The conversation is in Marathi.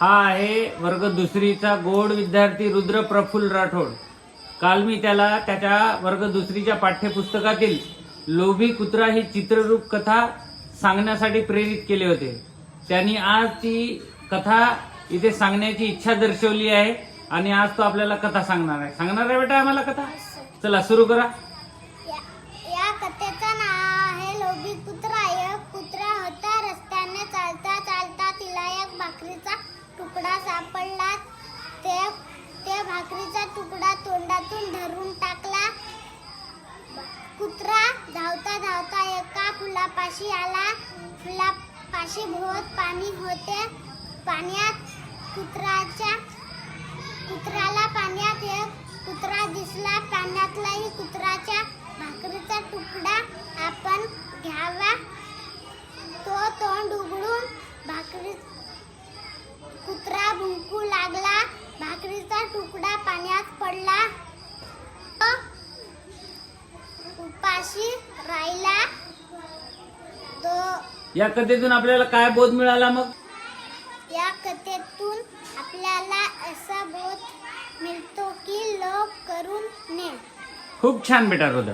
हा आहे वर्ग दुसरीचा गोड विद्यार्थी रुद्र प्रफुल्ल राठोड. काल मी त्याला त्याच्या वर्ग दुसरीच्या पाठ्यपुस्तकातील लोभी कुत्रा ही चित्ररूप कथा सांगण्यासाठी प्रेरित केले होते. त्यांनी आज ती कथा इथे सांगण्याची इच्छा दर्शवली आहे आणि आज तो आपल्याला कथा सांगणार आहे. सांगणार आहे बेटा आम्हाला कथा? चला सुरू करा. तुकडा सापडला ते ते भाकरीचा तुकडा तोंडातून धरून टाकला. कुत्रा धावता धावता एका फुलापाशी आला. फुलापाशी भोवत पाणी होते. पाण्यात कुत्राच्या कुत्राला पाण्यात एक कुत्रा दिसला. पाण्यातलाही कुत्राच्या भाकरीचा तुकडा आपण घ्यावा. तो तोंड उघडून भाकरी कुत्रा भुंकू लागला भाकरीचा तुकडा पाण्यात पडला. उपाशी राहिला. तो या कथेतून आपल्याला काय बोध मिळाला मग? या कथेतून आपल्याला असा बोध मिळतो की लोक करून नये खूप छान बेटा रुद्र